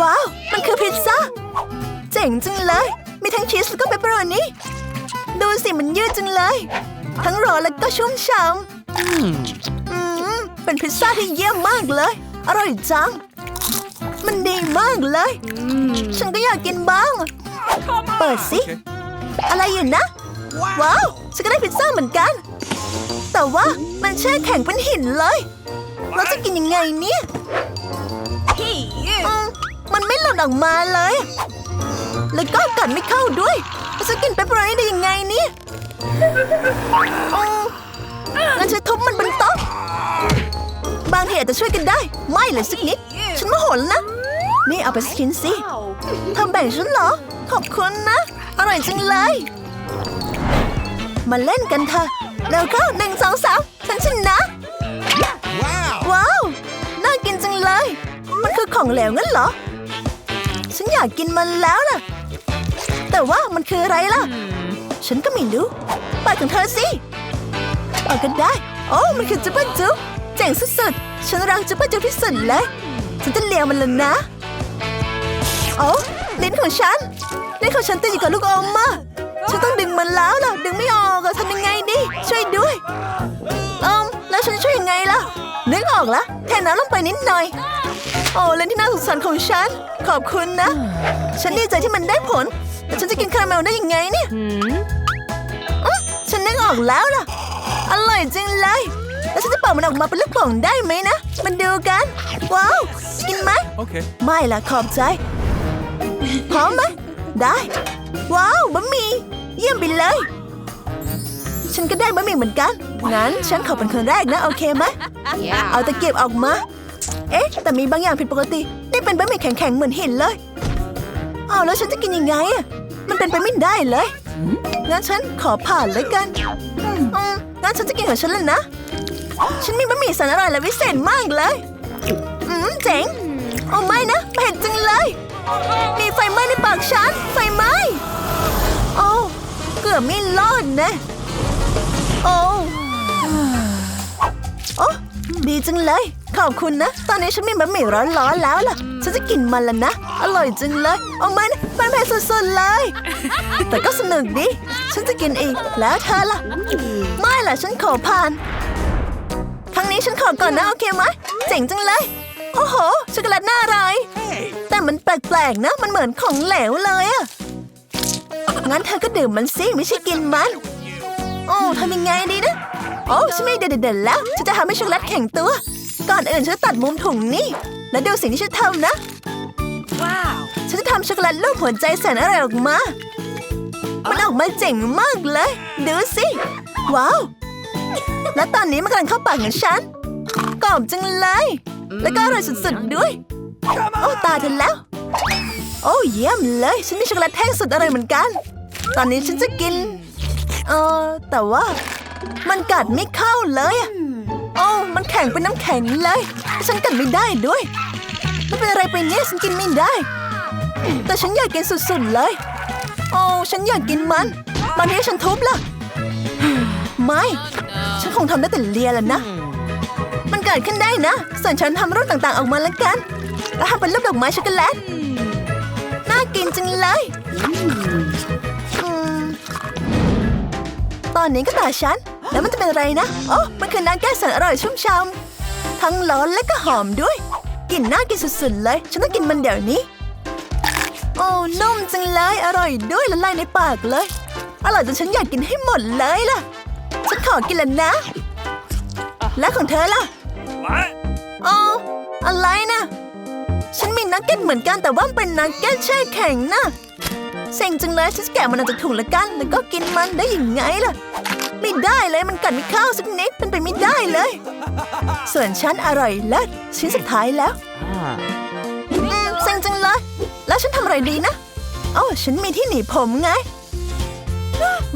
ว้าว มันคือพิซซ่า เจ๋งจังเลย มีทั้งชีสแล้วก็เปปเปอโรนี่ดูสิมันยืดจังเลย ทั้งร้อนแล้วก็ชุ่มฉ่ำอืมเป็นพิซซ่าที่เยี่ยมมากเลย อร่อยจัง มันดีมากเลย ฉันก็อยากกินบ้าง เปิดสิ อะไรอยู่นะ ว้าว ฉันก็ได้พิซซ่าเหมือนกัน แต่ว่ามันแช่แข็งเป็นหินเลย เราจะกินยังไงเนี่ยอืมมันไม่ห ล่นออกมาเลย แล้วก็กัดไม่เข้าด้วยเราจะกินเปปเปอโรนี่ได้ยังไงเนี่ยอืมงั้นฉันทุบมันบนโต๊ะบางทีอาจจะช่วยกันได้ ไม่เลยสักนิด ฉันโมโหแล้วนะ นี่เอาไปสักชิ้นสิเธอแบ่งฉันเหรอ ขอบคุณนะ อร่อยจังเลย มาเล่นกันเถอะแล้วก็หนึ่งสองสามฉันชนะ Wow! ว้าว น่ากินจังเลย มันคือของเหลวงั้นเหรอฉัน อยากกินมันแล้วล่ะ แต่ว่ามันคืออะไรล่ะ ฉันก็ไม่รู้ไปของเธอสิเอาก็ได้ โอ้มันคือจุ๊บจุ๊บเจ๋งสุดๆฉันรักจุ๊บจุ๊บที่สุดเลยฉันจะเลียมันแล้วนะโอ้ลิ้นของฉันลิ้นของฉันติดอยู่กับลูกอมมาฉันต้องดึงมันแล้วล่ะ ดึงไม่ออกอะทำยังไงดี ช่วยด้วยเอิมแล้วฉันจะช่วยยังไงล่ะ นึกออกละแทนน้ำลงไปนิดหน่อย โอ้เล่นที่น่าสงสารของฉัน ขอบคุณนะ ฉันดีใจที่มันได้ผล แต่ฉันจะกินคาราเมลได้ยังไงเนี่ยอื้อฉันนึกออกแล้วล่ะ อร่อยจังเลย แล้วฉันจะเป่ามันออกมาเป็นลูกโป่งได้ไหมนะ มันดูกัน ว้าว กินไหม Okay. ไม่ล่ะ ขอบใจ พร้อมไหม ได้ ว้าว บะหมี่ เยี่ยมไปเลย ฉันก็ได้บะหมี่เหมือนกัน งั้นฉันขอเป็นคนแรกนะ โอเคไหม เอาตะเกียบออกมา เอ๊ะ แต่มีบางอย่างผิดปกตินี่เป็นบะหมี่แข็งๆ เหมือนหินเลยอ้าวแล้วฉันจะกินยังไงอะ มันเป็นไปไม่ได้เลย งั้นฉันขอผ่านเลยกันอืมงั้นฉันจะกินของฉันแล้วนะ ฉันมีบะหมี่แสนอร่อยและวิเศษมากเลย อืมเจ๋งโอ้ไม่นะเผ็ดจังเลย มีไฟไหม้ในปากฉัน ไฟไหม้โอ้เกือบไม่รอดนะ โอ้โอ้ ดีจังเลย ขอบคุณนะ ตอนนี้ฉันมีบะหมี่ร้อนๆแล้วล่ะ ฉันจะกินมันแล้วนะ อร่อยจังเลยโอ้ไม่นมันเผ็ดสุดๆเลย แต่ก็สนุกดี ฉันจะกินอีก แล้วเธอล่ะ ไม่ล่ะ ฉันขอผ่าน ครั้งนี้ฉันขอก่อนนะ โอเคไหมเจ๋งจังเลย โอ้โห ช็อกโกแลตน่าอร่อยแต่มันแปลกๆนะ มันเหมือนของเหลวเลยอะงั้นเธอก็ดื่มมันสิไม่ใช่กินมัน โอ้ทำยังไงดีนะ โอ้ฉันไม่เด็ดๆแล้ว ฉันจะทำให้ช็อกโกแลตแข็งตัว ก่อนอื่นฉันจะตัดมุมถุงนี่ แล้วดูสิ่งที่ฉันทำนะ Wow. ฉันจะทำช็อกโกแลตรูปหัวใจแสนอร่อยออกมา มันออกมาเจ๋งมากเลย ดูสิ ว้าว และตอนนี้มันกำลังเข้าปากของฉัน กรอบจังเลย แล้วก็อร่อยสุดๆด้วย โอ้ตายเธอแล้ว โอ้เยี่ยมเลย ฉันมีช็อกโกแลตแท่งสุดอร่อยเหมือนกัน ตอนนี้ฉันจะกิน เออ แต่ว่า มันกัดไม่เข้าเลยอะโอ้มันแข็งเป็นน้ำแข็งเลย ฉันกัดไม่ได้ด้วย ไม่เป็นอะไรไปเนี่ยฉันกินไม่ได้ แต่ฉันอยากกินสุดๆเลย โอ้ฉันอยากกินมันตอนนี้ฉันทุบล่ะ ไม่ ฉันคงทำได้แต่เลียแหละนะ มันเกิดขึ้นได้นะ ส่วนฉันทำรูปต่างๆออกมาแล้วกัน แล้วทำเป็นรูปดอกไม้ช็อกโกแลต น่ากินจังเลย ตอนนี้ก็ตาฉัน แล้วมันจะเป็นอะไรนะ โอ้มันคือน้ำแก้แสนอร่อยชุ่มฉ่ำทั้งร้อนและก็หอมด้วย กลิ่นน่ากินสุดๆเลย ฉันต้องกินมันเดี๋ยวนี้ โอ้นุ่มจังเลย อร่อยด้วยละลายในปากเลย อร่อยจนฉันอยากกินให้หมดเลยล่ะ ฉันขอกินแล้วนะ แล้วของเธอล่ะ What? อ๋ออะไรนะ ฉันมีนักเก็ตเหมือนกันแต่ว่ามันเป็นนักเก็ตแช่แข็งนะ เซ็งจังเลยฉันจะแกะมันออกจากถุงละกัน แล้วก็กินมันได้ยังไงล่ะ ไม่ได้เลยมันกัดไม่เข้าสักนิดเป็นไปไม่ได้เลย ส่วนฉันอร่อยเลิศชิ้นสุดท้ายแล้วอืมเซ็งจังเลย แล้วฉันทำอะไรดีนะโอ้าฉันมีที่หนีผมไง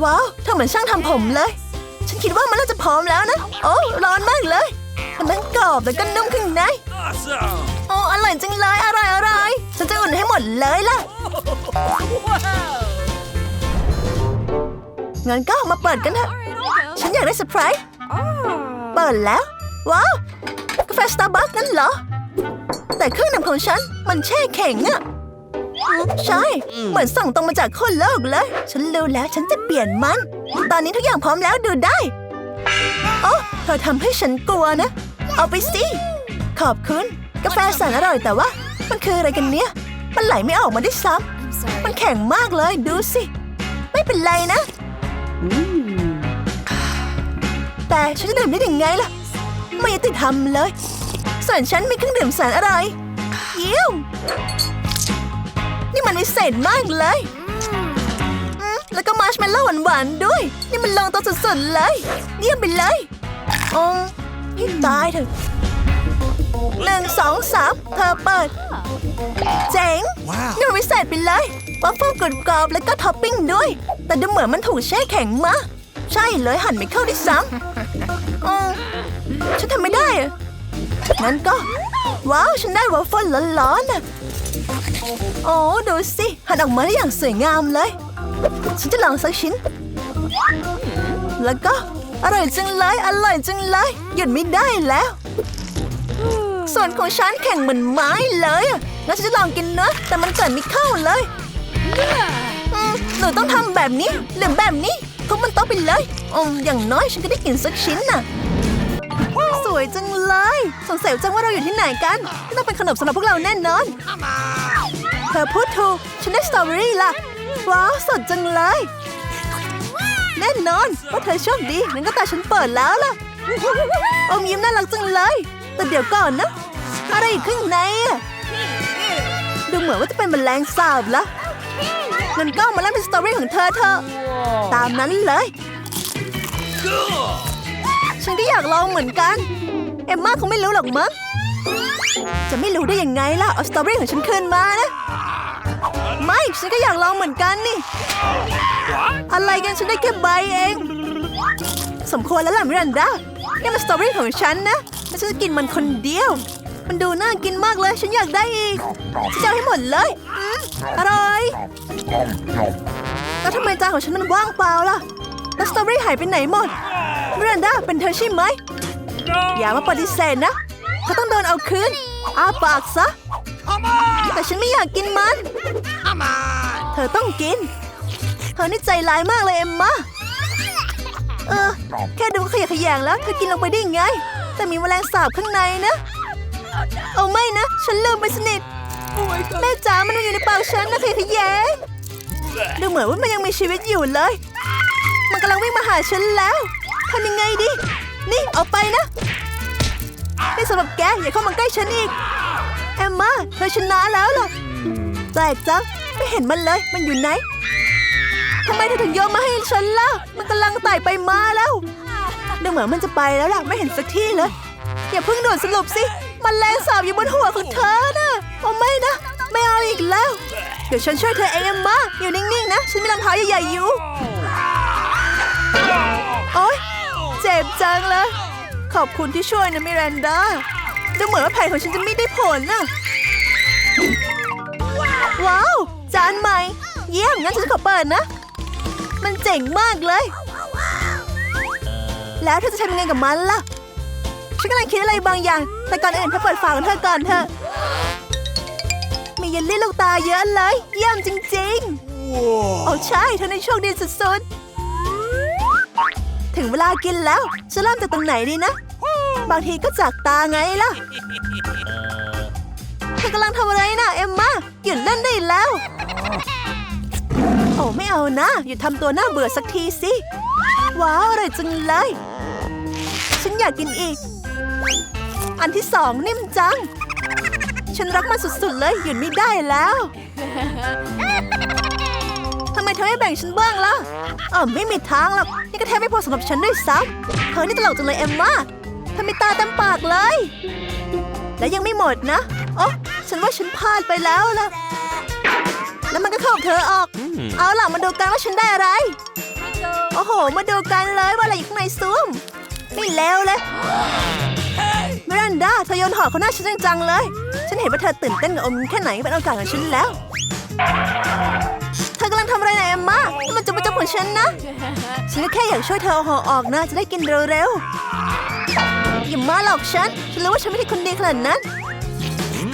ว้าวเธอเหมือนช่างทำผมเลย ฉันคิดว่ามันน่าจะพร้อมแล้วนะ โอ้ร้อนมากเลย มันทั้งกรอบแล้วก็นุ่มข้างใน Awesome! โอ้อร่อยจังเลยอร่อยอร่อยฉันจะอุ่นให้หมดเลยล่ะงั้นก็มาเปิดกันเถอะ ฉันอยากได้เซอร์ไพรส์เปิดแล้ว ว้าว กาแฟสตาร์บัคนั่นเหรอ แต่เครื่องนำของฉันมันแช่แข็งอะใช่ เหมือนส่งตรงมาจากโคนโลกเลย ฉันรู้แล้วฉันจะเปลี่ยนมัน ตอนนี้ทุกอย่างพร้อมแล้วดูได้โอ้เธอทำให้ฉันกลัวนะ เอาไปสิ ขอบคุณ กาแฟแสนอร่อยแต่ว่า มันคืออะไรกันเนี่ยมันไหลไม่ออกมาได้ซ้ำมันแข็งมากเลยดูสิ ไม่เป็นไรนะ แต่ฉันจะดื่มได้ยังไงล่ะ ไม่ยุติธรรมเลย ส่วนฉันมีเครื่องดื่มแสนอร่อยเยี่ยมนี่มันวิเศษมากเลย แล้วก็มาร์ชเมลโล่หวานๆด้วย นี่มันลงตัวสุดๆเลย เยี่ยมไปเลยอมให้ตายเถอะ หนึ่งสองสามเธอเปิด เจ๋ง Wow. นี่มันวิเศษไปเลยวัฟเฟิลกรอบๆแล้วก็ท็อปปิ้งด้วย แต่ดูเหมือนมันถูกแช่แข็งมาใช่เลยหั่นไม่เข้าด้วยซ้ำอืมฉันทำไม่ได้อะงั้นก็ ว้าว ฉันได้วัฟเฟิลร้อนๆน่ะโอ้ดูสิหั่นออกมาได้อย่างสวยงามเลย ฉันจะลองสักชิ้น แล้วก็ อร่อยจังเลย อร่อยจังเลย หยุดไม่ได้แล้ว ส่วนของฉันแข็งเหมือนไม้เลยอะงั้นฉันจะลองกินเนื้อะแต่มันเกิดไม่เข้าเลยอืมหนูต้องทำแบบนี้หรือแบบนี้ทุบมันโต๊ะไปเลยอืมอย่างน้อยฉันก็ได้กินสักชิ้นน่ะ สวยจังเลย สงสัยจังว่าเราอยู่ที่ไหนกันต้องเป็นขนมสำหรับพวกเราแน่นอน เธอพูดถูก ฉันได้สตรอเบอรี่ล่ะ ว้าว สดจังเลย แน่นอนว่าเธอโชคดีงั้นก็ตาฉันเปิดแล้วล่ะอมยิ้มน่ารักจังเลย แต่เดี๋ยวก่อนนะ อะไรอยู่ข้างในดูเหมือนว่าจะเป็นแมลงสาบละงั้นก็มาเล่นเป็นสตอรี่ของเธอเธอ ตามนั้นเลย Cool. ฉันก็อยากลองเหมือนกัน เอ็มมาคงไม่รู้หรอกมั้ง จะไม่รู้ได้ยังไงล่ะ เอาสตอรี่ของฉันคืนมานะ ไม่ ฉันก็อยากลองเหมือนกันนี่ อะไรกันฉันได้แค่ใบเอง สมควรแล้วล่ะมิรันดานี่มันสตอรี่ของฉันนะ ฉันจะกินมันคนเดียว มันดูน่ากินมากเลย ฉันอยากได้อีกฉันจะเอาให้หมดเลยอร่อยแล้วทำไมจานของฉันมันว่างเปล่าล่ะแล้วสตรอเบอรี่หายไปไหนหมดมิรันดาเป็นเธอใช่ไหมอย่ามาปฏิเสธนะเธอต้องโดนเอาคืนอ้าปากซะแต่ฉันไม่อยากกินมันเธอต้องกิน เธอนี่ใจร้ายมากเลยเอ็มมาเออ แค่ดูขยะแขยงแล้ว เธอกินลงไปได้ยังไง แต่มีแมลงสาบข้างในนะ เอาไม่นะ ฉันลืมไปสนิท แม่จ๋ามันอยู่ในปากฉันนะขยะแขยงดูเหมือนว่ามันยังมีชีวิตอยู่เลย มันกำลังวิ่งมาหาฉันแล้วทำยังไงดี นี่เอาไปนะนี่สำหรับแกอย่าเข้ามาใกล้ฉันอีก แอมมาเธอชนะแล้วล่ะแปลกจังไม่เห็นมันเลย มันอยู่ไหนทำไมเธอถึงโยนมาให้ฉันล่ะ มันกำลังไต่ไปมาแล้ว ดูเหมือนมันจะไปแล้วล่ะไม่เห็นสักที่เลย อย่าเพิ่งด่วนสรุปสิ มันแรงสาบอยู่บนหัวของเธอนะโอ้ไม่นะ ไม่เอาอีกแล้ว เดี๋ยวฉันช่วยเธอเองอมาอยู่นิ่งๆนะ ฉันมีรองเท้าใหญ่ๆอยู่ โอ๊ย เจ็บจังเลยขอบคุณที่ช่วยนะมิรันดาดูเหมือนว่าแผนของฉันจะไม่ได้ผลน่ะว้าว จานใหม่ เยี่ยมงั้นฉันจะขอเปิดนะ มันเจ๋งมากเลย แล้วเธอจะทำยังไงกับมันล่ะ ฉันกำลังคิดอะไรบางอย่าง แต่ก่อนอื่นเธอเปิดฝาของเธอก่อนเถอะมีเยลลี่ลูกตาเยอะเลย เยี่ยมจริงๆ โอ้ใช่เธอในโชคดีสุดๆ ถึงเวลากินแล้วจะเริ่มจากตรงไหนดีนะ บางทีก็จากตาไงล่ะ เธอกำลังทำอะไรนะเอ็มมาหยุดเล่นได้แล้ว โอ้ไม่เอานะ หยุดทำตัวน่าเบื่อสักทีสิ ว้าวอร่อยจังเลย ฉันอยากกินอีก อันที่สองนิ่มจัง ฉันรักมันสุดๆเลยหยุดไม่ได้แล้วทำไมเธอไม่แบ่งฉันบ้างล่ะอ๋อไม่มีทางหรอกนี่ก็แทบไม่พอสำหรับฉันด้วยซ้ำเธอนี่ตลกจังเลยเอมมาเธอมีตาเต็มปากเลย และยังไม่หมดนะโอ้ฉันว่าฉันพลาดไปแล้วล่ะ แล้วมันก็เข้ากับเธอออก เอาล่ะมาดูกันว่าฉันได้อะไร โอ้โห มาดูกันเลยว่าอะไรอยู่ข้างในซุ้ม ไม่แล้วเลยมิรันดาเธอโยนหอกเขาหน้าฉันจังๆเลย ฉันเห็นว่าเธอตื่นเต้นกับอมแค่ไหนเป็นโอกาสของฉันแล้ว เธอกำลังทำอะไรนะเอมมานี่มันจะมาจับของฉันนะ ฉันก็แค่อยากช่วยเธอเอาห่อออกนะจะได้กินเร็วๆอย่ามาหลอกฉัน ฉันรู้ว่าฉันไม่ใช่คนดีขนาดนั้น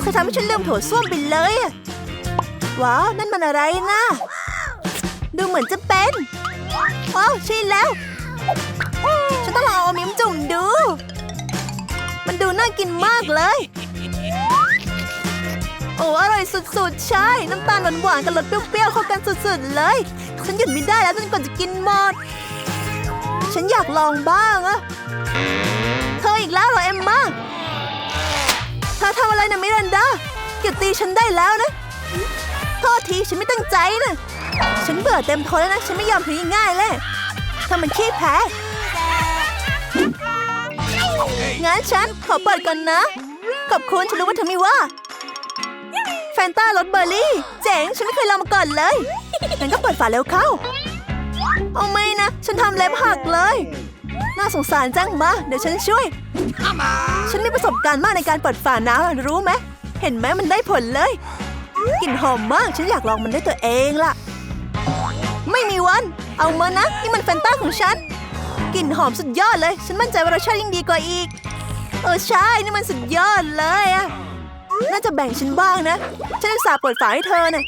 เธอทำให้ฉันลืมโถส้วมไปเลยว้าวนั่นมันอะไรนะ ดูเหมือนจะเป็นว้าวใช่แล้ว ฉันต้องลองเอามิ้มจุ่มดู มันดูน่ากินมากเลย โอ้อร่อยสุดๆ ใช่ น้ำตาลหวานๆกับรสเปรี้ยวๆเข้ากันสุดๆเลย ฉันหยุดไม่ได้แล้วจนกว่าจะกินหมด ฉันอยากลองบ้างอะเธออีกแล้วเหรอเอ็มมาเธอทำอะไรนะมิรันดาหยุดตีฉันได้แล้วนะโทษทีฉันไม่ตั้งใจนะ ฉันเบื่อเต็มทนแล้วนะ ฉันไม่ยอมแพ้ง่ายๆเลยเธอมันขี้แพ้ งั้นฉันขอเปิดก่อนนะ ขอบคุณฉันรู้ว่าเธอไม่ว่า แฟนต้ารสเบอร์รี่ เจ๋ง ฉันไม่เคยลองมาก่อนเลยงั้นก็เปิดฝาเร็วเข้า เอาไม่นะ ฉันทำเล็บหักเลย น่าสงสารจังมา เดี๋ยวฉันช่วย ฉันมีประสบการณ์มากในการเปิดฝาน้ำรู้ไหม เห็นไหมมันได้ผลเลยกลิ่นหอมมาก ฉันอยากลองมันด้วยตัวเองล่ะ ไม่มีวัน เอามานะ นี่มันแฟนต้าของฉัน กลิ่นหอมสุดยอดเลย ฉันมั่นใจว่ารสชาติยิ่งดีกว่าอีก เออใช่ นี่มันสุดยอดเลยอะน่าจะแบ่งฉันบ้างนะ ฉันอุตส่าห์เปิดฝาให้เธอน่ะ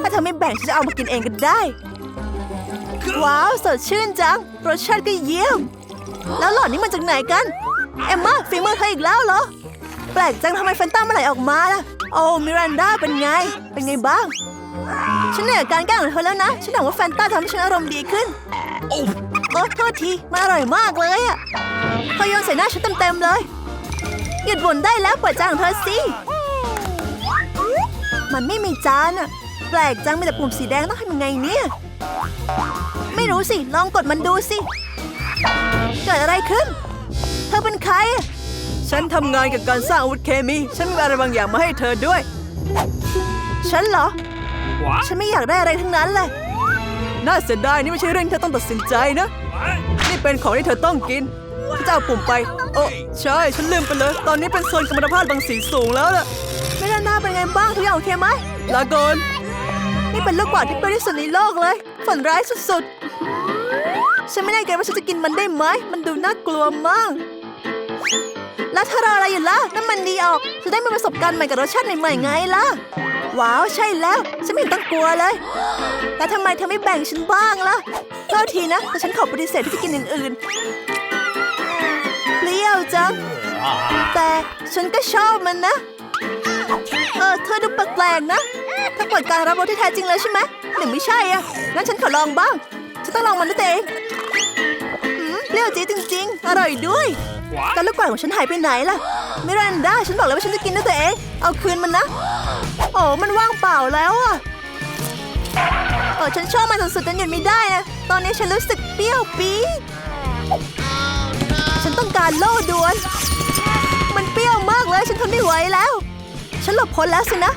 ถ้าเธอไม่แบ่งฉันจะเอามากินเองก็ได้ ว้าวสดชื่นจัง รสชาติก็เยี่ยม แล้วหล่อดนี้มาจากไหนกัน เอมมาฝีมือเธออีกแล้วเหรอ แปลกจังทำไมแฟนต้ามื่ไหร่ออกมาล่ะ โอ้มิรันดาเป็นไง เป็นไงบ้าง ฉันเหนื่อยกับการแกล้งของเธอแล้วนะ ฉันหวังว่าแฟนต้าทำให้ฉันอารมณ์ดีขึ้น Oh, โอ้โทษทีมันอร่อยมากเลยอะเธอโยนใส่หน้าฉันเต็มๆเลย หยุดบ่นได้แล้วเปิดจานของเธอสิ มันไม่มีจานอะแปลกจังมีแต่ปุ่มสีแดงต้องทำยังไงเนี่ย ไม่รู้สิ ลองกดมันดูสิ เกิดอะไรขึ้น เธอเป็นใครอะฉันทำงานกับการสร้างอาวุธเคมี ฉันมีอะไรบางอย่างมาให้เธอด้วย ฉันเหรอ what? ฉันไม่อยากได้อะไรทั้งนั้นเลย น่าเสียดายนี่ไม่ใช่เรื่องที่เธอต้องตัดสินใจนะ What? นี่เป็นของที่เธอต้องกินฉันจะเอาปุ่มไป โอ้ใช่ ฉันลืมไปเลย ตอนนี้เป็นโซนกรรมภาพบางสีสูงแล้วล่ะไม่ด้านหน้าเป็นไงบ้างทุกอย่างโอเคไหมลาก่อนนี่เป็นลูกกวาดที่เปรี้ยวที่สุดในโลกเลย ฝันร้ายสุดๆ ฉันไม่แน่ใจว่าฉันจะกินมันได้ไหม มันดูน่ากลัวมาก แล้วเธอรออะไรอยู่ล่ะ น้ำมันดีออกจะได้มีประสบการณ์ใหม่กับรสชาติใหม่ๆไงล่ะ ว้าวใช่แล้ว ฉันไม่เห็นต้องกลัวเลย แล้วทำไมเธอไม่แบ่งฉันบ้างล่ะโทษทีนะแต่ฉันขอปฏิเสธที่จะกินอย่างอื่นเปรี้ยวจัง แต่ฉันก็ชอบมันนะ เออเธอดูแปลกๆนะเธอเปิดการรับรสที่แท้จริงเลยใช่ไหมหรือไม่ใช่อะงั้นฉันขอลองบ้าง ฉันต้องลองมันด้วยตัวเองเปรี้ยวจี๊ดจริง ๆ อร่อยด้วยแต่ลูกกวาดของฉันหายไปไหนล่ะมิรันดาฉันบอกแล้วว่าฉันจะกินด้วยตัวเอง เอาคืนมันนะ โอ้มันว่างเปล่าแล้วอะเออฉันชอบมันสุดๆจนหยุดไม่ได้นะ ตอนนี้ฉันรู้สึกเปรี้ยวปี๊ดฉันต้องการโล่ด่วน มันเปรี้ยวมากเลยฉันทนไม่ไหวแล้ว ฉันหลบพ้นแล้วสินะ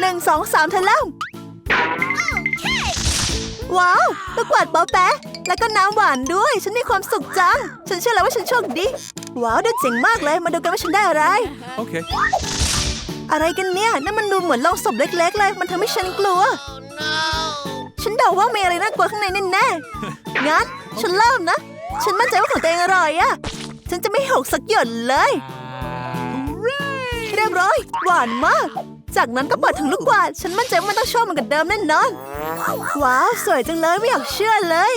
หนึ่งสองสามเธอแล้ว ว้าวลูกกวาดเป๋าแปะแล้วก็น้ำหวานด้วย ฉันมีความสุขจัง ฉันเชื่อแล้วว่าฉันโชคดี ว้าวดูเจ๋งมากเลย มาดูกันว่าฉันได้อะไร Okay. อะไรกันเนี่ยนั่นมันดูเหมือนโลงศพเล็ก ๆ เลย มันทำให้ฉันกลัว ฉันเดาว่ามีอะไรน่ากลัวข้างในแน่ๆ งั้น ฉันเริ่มนะ ฉันมั่นใจว่าของตัวเองอร่อยอะ ฉันจะไม่หกสักหยดเลย เรียบร้อย หวานมาก จากนั้นก็เปิดถึงลูกกวาด ฉันมั่นใจว่ามันต้องชอบมันกับเดิมแน่นอน ว้าว สวยจังเลยไม่อยากเชื่อเลย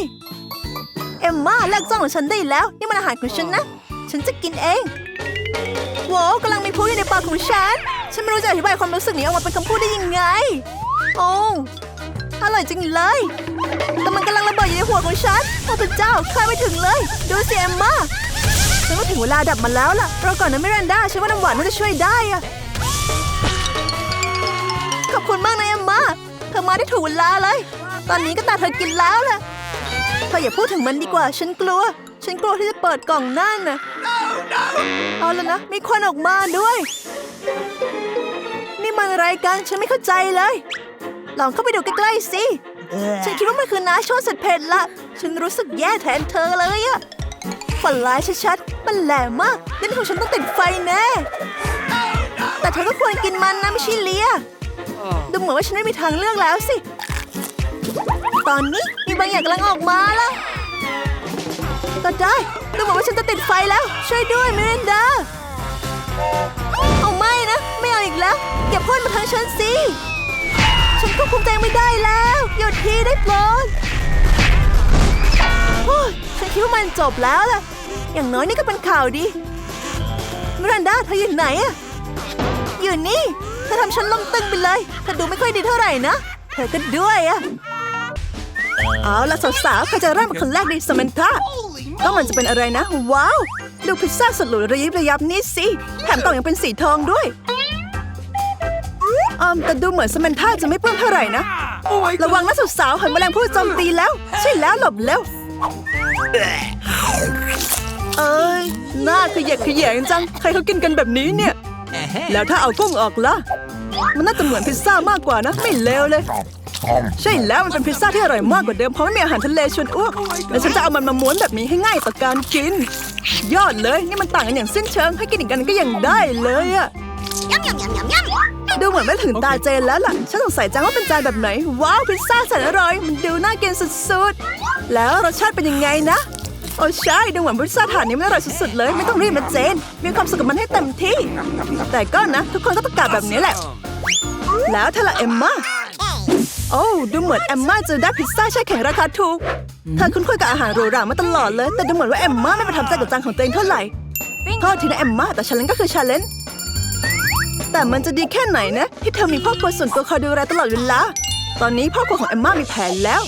เอมมาเลิกจ้องของฉันได้แล้ว นี่มันอาหารของฉันนะ ฉันจะกินเองโว้วกำลังมีพูอยู่ในปากของฉัน ฉันไม่รู้จะอธิบายความรู้สึกนี้ออกมาเป็นคำพูดได้ยังไง โอ้อร่อยจริงเลย แต่มันกำลังระเบิดอยู่ในหัวของฉันโอ้พระเจ้าคาดไม่ถึงเลย ดูสิเอมมาฉันว่าถึงเวลาดับมันแล้วล่ะรอก่อนนะมิรันดาฉันว่าน้ำหวานน่าจะช่วยได้อะ อบคุณมากนะเอ็มมาเธอมาได้ถูกเวลาเลย ตอนนี้ก็ตาเธอกินแล้วล่ะเธออย่าพูดถึงมันดีกว่า ฉันกลัว ฉันกลัวที่จะเปิดกล่องนั่นน่ะเอาแล้วนะ มีควันออกมาด้วย นี่มันอะไรกัน ฉันไม่เข้าใจเลย ลองเข้าไปดูใกล้ๆสิ ฉันคิดว่ามันคือน้าโชเสร็จเผ็ดละ ฉันรู้สึกแย่แทนเธอเลยอะฝันร้ายชัดๆ มันแหลมมากลิ้นของฉันต้องติดไฟแน่ แต่เธอก็ควรกินมันนะไม่ใช่เลีย ดูเหมือนว่าฉันไม่มีทางเลือกแล้วสิ ตอนนี้มีบางอย่างกำลังออกมาแล้วก็ได้ดูเหมือนว่าฉันจะติดไฟแล้ว ช่วยด้วยมิรันดาเอาไม่นะ ไม่เอาอีกแล้ว อย่าพ่นมาทางฉันสิฉันควบคุมตัวเองไม่ได้แล้วหยุดทีได้โปรดฉันคิดว่ามันจบแล้วล่ะ อย่างน้อยนี่ก็เป็นข่าวดีมิรันดาเธออยู่ไหนอะอยู่นี่ เธอทำฉันลมตึงไปเลยเธอดูไม่ค่อยดีเท่าไหร่นะเธอก็ด้วยอะเอาละสาวๆใครจะเริ่มเป็นคนแรกดีสมันธาก็มันจะเป็นอะไรนะ ว้าว ดูพิซซ่าสุดหรูระยิบระยับนี่สิแถมกล่องยังเป็นสีทองด้วยอืมแต่ดูเหมือนสมันธาจะไม่เปื้อนเท่าไหร่นะ ระวังนะสาวๆเห็นแมลงผู้โจมตีแล้ว ใช่แล้วหลบเร็วเอ้ยหน้าขยะแขยงจัง ใครเขากินกันแบบนี้เนี่ย แล้วถ้าเอากุ้งออกล่ะ มันน่าจะเหมือนพิซซ่ามากกว่านะ ไม่เลวเลย ใช่แล้วมันเป็นพิซซ่าที่อร่อยมากกว่าเดิมเพราะไม่มีอาหารทะเลชวนอ้วกแล้วฉันจะเอามันมาม้วนแบบนี้ให้ง่ายต่อการกิน ยอดเลยนี่มันต่างกันอย่างสิ้นเชิงให้กินอีกกันก็ยังได้เลยอะดูเหมือนไม่ถึงตาเจนแล้วล่ะ ฉันสงสัยจังว่าเป็นจานแบบไหน ว้าวพิซซ่าแสนอร่อย มันดูน่ากินสุดๆ แล้วรสชาติเป็นยังไงนะ โอ้ใช่ดูเหมือนพิซซ่าถาดนี้มันอร่อยสุดๆเลย ไม่ต้องรีบนะเจน มีความสุขกับมันให้เต็มที่ แต่ก็นะ ทุกคนก็ประกาศแบบนี้แหละ แล้วเธอละเอมมาโอ้ดูเหมือนแอมมาจะได้พิซซ่าแช่แข็งราคาถูกเธอคุ้นเคยกับอาหารหรูหรามาตลอดเลย แต่ดูเหมือนว่าแอมมาไม่ประทับใจกับจานของตัวเองเท่าไหร่โทษทีนะแอมมาแต่ชาเลนจ์ก็คือชาเลนจ์แต่มันจะดีแค่ไหนนะที่เธอมีพ่อครัวส่วนตัวคอยดูแลตลอดเวลาตอนนี้พ่อครัวของแอมมามีแผนแล้ว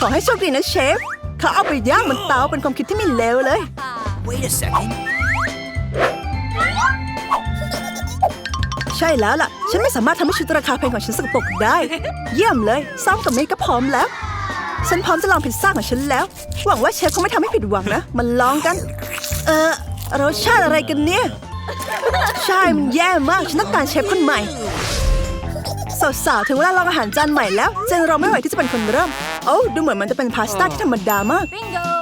ขอให้โชคดีนะเชฟ เขาเอาไปย่างบนเตาเป็นความคิดที่ไม่เลวเลย Wait a second. ใช่แล้วล่ะ ฉันไม่สามารถทำให้ชุดราคาแพงของฉันสกปรกได้ เยี่ยมเลย ซ้อมกับเมย์ก็พร้อมแล้ว ฉันพร้อมจะลองพิซซ่าของฉันแล้ว หวังว่าเชฟคงไม่ทำให้ผิดหวังนะ มันลองกัน เออรสชาติอะไรกันเนี่ย ใช่ มันแย่มาก ฉันต้องการเชฟคนใหม่ สาวๆ ถึงเวลาลองอาหารจานใหม่แล้ว เจนเราไม่ไหวที่จะเป็นคนเริ่ม โอ้ดูเหมือนมันจะเป็นพาสต้าที่ธรรมดามาก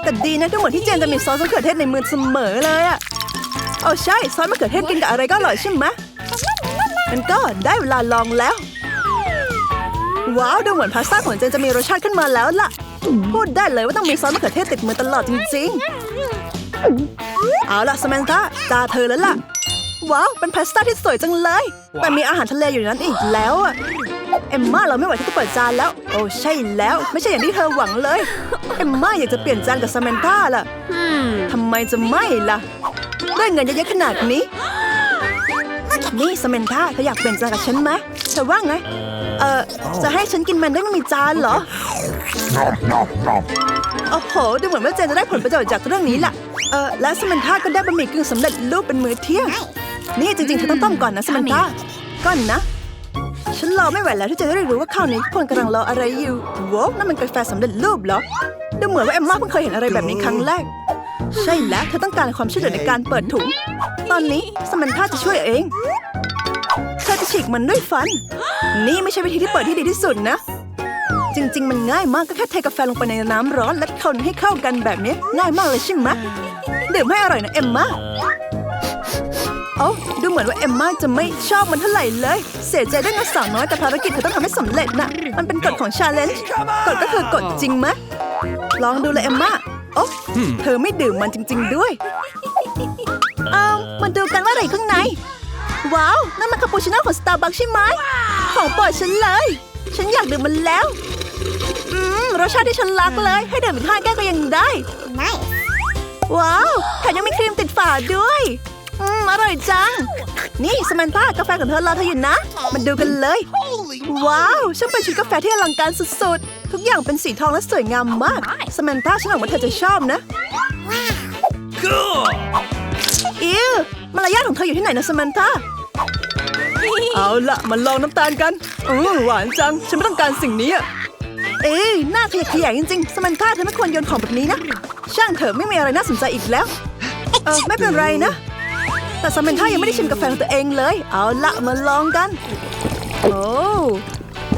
แต่ดีนะดูเหมือนที่เจนจะมีซอสมะเขือเทศในมือเสมอเลยอะโอ้ใช่ซอสมะเขือเทศกินกับอะไรก็อร่อยใช่ไหมมันก็ได้เวลาลองแล้ว ว้าวดูเหมือนพาสต้าของเจนจะมีรสชาติขึ้นมาแล้วล่ะ พูดได้เลยว่าต้องมีซอสมะเขือเทศติดมือตลอดจริงๆ เอาล่ะสม a นธาตาเธอแล้วล่ะ ว้าว เป็นพาสต้าที่สวยจังเลย แต่มีอาหารทะเลอยู่ในนั้นอีกแล้วอะเอมม่าเราไม่ไหวที่จะเปิดจานแล้ว โอ้ใช่แล้ว ไม่ใช่อย่างที่เธอหวังเลย เอมม่าอยากจะเปลี่ยนจานกับสม a นธาล่ะทำไมจะไม่ล่ะด้วยเงินเยอะๆขนาดนี้ นี่สม a นธาเธออยากเปลี่ยนจานกับฉันไหมเธอว่าไง เออจะให้ฉันกินมันได้ไม่มีจานเหรอโอ้โห ดูเหมือนว่าเจนจะได้ผลประโยชน์จากเรื่องนี้แหละเออและสมันธาก็ได้บะหมี่กึ่งสำเร็จรูปเป็นมื้อเที่ยง นี่จริงๆเธอต้องต้มก่อนนะสมันธาก่อนนะ ฉันรอไม่ไหวแล้วที่จะได้รู้ว่าข้าวนี้คนกำลังรออะไรอยู่โว้วนั่นมันกาแฟสำเร็จรูปเหรอดูเหมือนว่าแอมมาเพิ่งเคยเห็นอะไรแบบนี้ครั้งแรก ใช่แล้วเธอต้องการความช่วยเหลือในการเปิดถุง ตอนนี้สมันธาจะช่วยเองเธอจะฉีกมันด้วยฟัน นี่ไม่ใช่วิธีที่เปิดที่ดีที่สุดนะจริง ๆ มันง่ายมากก็แค่เทกาแฟลงไปในน้ำร้อนและคนให้เข้ากันแบบนี้ง่ายมากเลยใช่ไหมดื่มให้อร่อยนะเอมมา โอ้ดูเหมือนว่าเอมมาจะไม่ชอบมันเท่าไหร่เลย เสียใจด้วยนะสาวน้อยแต่ภารกิจเธอต้องทำให้สำเร็จนะมันเป็นกฎของชาเลนจ์กฎก็คือกฎจริงไหมลองดูเลยเอมมาโอ้เธอไม่ดื่มมันจริง ๆ ด้วยเอามาดูกันว่าอะไรข้างใน ว้าวนั่นมันคาปูชิโน่ของสตาร์บัคใช่ไหมของโปรดฉันเลย ฉันอยากดื่มมันแล้ว อืมรสชาติที่ฉันรักเลย ให้ดื่มอีกห้าแก้วก็ยังได้ว้าวแถมยังมีครีมติดฝาด้วย อืมอร่อยจัง นี่สมันต้ากาแฟของเธอรอเธออยู่นะมาดูกันเลย Holy ว้าวฉันเป็นชุดกาแฟที่อลังการสุดๆ ทุกอย่างเป็นสีทองและสวยงามมาก สมันต้าฉันหวังว่าเธอจะชอบนะ cool. อิวมารยาทของเธออยู่ที่ไหนนะสมันต้าเอาละมาลองน้ำตาลกันอือหวานจัง ฉันไม่ต้องการสิ่งนี้อะเอ้ยน่าขยะแขยงจริงๆ สมันต้าเธอไม่ควรโยนของแบบนี้นะ ช่างเถอะไม่มีอะไรน่าสนใจอีกแล้ว เออไม่เป็นไรนะ แต่สมันต้ายังไม่ได้ชิมกาแฟของตัวเองเลย เอาละมาลองกัน โอ้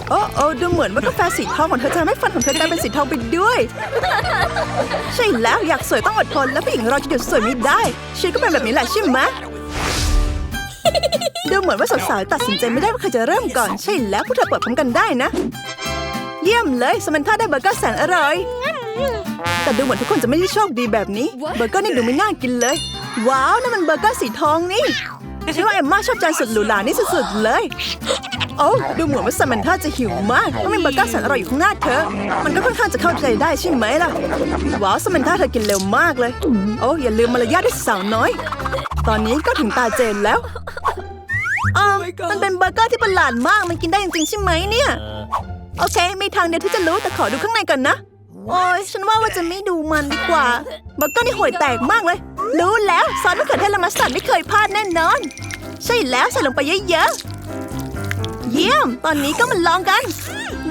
โอ้โอ้ดูเหมือนว่ากาแฟสีทองของเธอจะทำให้ฟันของเธอกลายเป็นสีทองไปด้วย ใช่แล้วอยากสวยต้องอดทน แล้วผู้หญิงเราจะหยุดสวยไม่ได้ชีวิตก็เป็นแบบนี้แหละใช่ไหมดูเหมือนว่าสาวๆตัดสินใจไม่ได้ว่าใครจะเริ่มก่อน ใช่แล้วพวกเธอเปิดพร้อมกันได้นะ เยี่ยมเลยสมันธาได้เบอร์เกอร์แสนอร่อย แต่ดูเหมือนทุกคนจะไม่ได้โชคดีแบบนี้ เบอร์เกอร์นี่ดูไม่น่ากินเลย ว้าวนั่นมันเบอร์เกอร์สีทองนี่ฉันว่าเอมม่าชอบจานสุดหรูหรานี่สุดๆเลย โอ้ดูเหมือนว่าสมันธาจะหิวมากต้องมีเบอร์เกอร์แสนอร่อยอยู่ข้างหน้าเธอ มันก็ค่อนข้างจะเข้าใจได้ใช่ไหมล่ะ ว้าวสมันธาเธอกินเร็วมากเลย โอ้อย่าลืมมารยาทด้วยสาวน้อย ตอนนี้ก็ถึงตาเจนแล้วอ่ามันเป็นเบอร์เกอร์ที่ประหลาดมากมันกินได้จริงๆใช่ไหมเนี่ย โอเคมีทางเดียวที่จะรู้แต่ขอดูข้างในก่อนนะ โอ้ยฉันว่าว่าจะไม่ดูมันดีกว่าเบอร์เกอร์นี่ห่วยแตกมากเลย รู้แล้วซอสมะเขือเทศและมัสตาร์ดไม่เคยพลาดแน่นอน ใช่แล้วใส่ลงไปเยอะๆ เยี่ยม ตอนนี้ก็มาลองกัน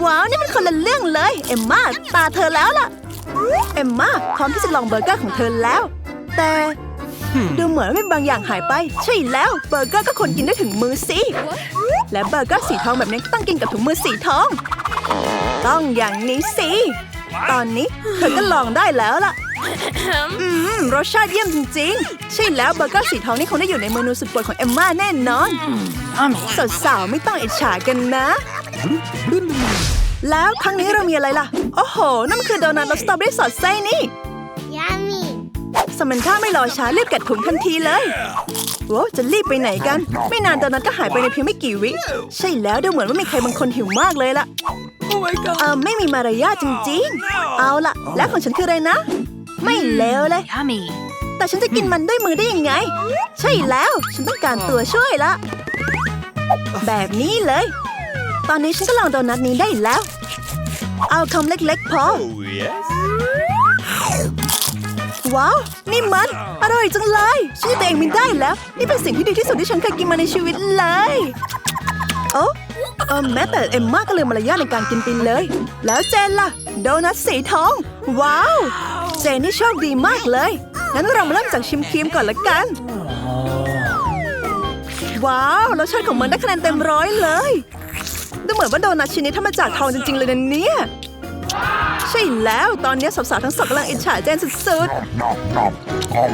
ว้าวนี่มันคนละเรื่องเลย เอ็มมาตาเธอแล้วล่ะ เอ็มมาพร้อมที่จะลองเบอร์เกอร์ของเธอแล้ว แต่ ดูเหมือนว่ามีบางอย่างหายไป ใช่แล้วเบอร์เกอร์ก็ควรกินได้ถึงมือสิและเบอร์เกอร์สีทองแบบนี้ก็ต้องกินกับถุงมือสีทอง ต้องอย่างนี้สิ ตอนนี้เธอก็ลองได้แล้วล่ะ อืม รสชาติเยี่ยมจริงๆ ใช่แล้วเบอร์เกอร์สีทองนี่คงได้อยู่ในเมนูสุดโปรดของเอมม่าแน่นอน Yummy. สาวๆ ไม่ต้องอิจฉากันนะ แล้วครั้งนี้เรามีอะไรล่ะ โอ้โห นั่นมันคือโดนัทรสสตรอเบอรี่สอดไส้นี่ Yummy. สมันท่าไม่รอช้ารีบแกะถุงทันทีเลยโว้จะรีบไปไหนกัน ไม่นานโดนัทก็หายไปในเพียงไม่กี่วิ ใช่แล้วดูเหมือนว่ามีใครบางคนหิวมากเลยล่ะ Oh my god. เออไม่มีมารยาทจริงๆ เอาล่ะ แล้วของฉันคืออะไรนะ ไม่เลวเลย Yummy. แต่ฉันจะกินมันด้วยมือได้ยังไง ใช่แล้ว ฉันต้องการตัวช่วยละ แบบนี้เลย ตอนนี้ฉันก็ลองโดนัทนี้ได้แล้ว เอาคำเล็กๆพอ ว้าว นี่มัน อร่อยจังเลย ฉันจะตัวเองไม่ได้แล้ว นี่เป็นสิ่งที่ดีที่สุดที่ฉันเคยกินมาในชีวิตเลย โอ้เออแม้แต่เอ็มมาก็ลืมมารยาทในการกินไปเลย แล้วเจนล่ะ โดนัทสีทอง ว้าว เจนนี่โชคดีมากเลย งั้นเรามาเริ่มจากชิมครีมก่อนละกัน ว้าวรสชาติของมันได้คะแนนเต็มร้อยเลยดูเหมือนว่าโดนัทชิ้นนี้ทำมาจากทองจริง ๆ เลยนะเนี่ย ใช่แล้วตอนนี้สาวๆทั้งสองกำลังอิจฉาเจนสุดๆ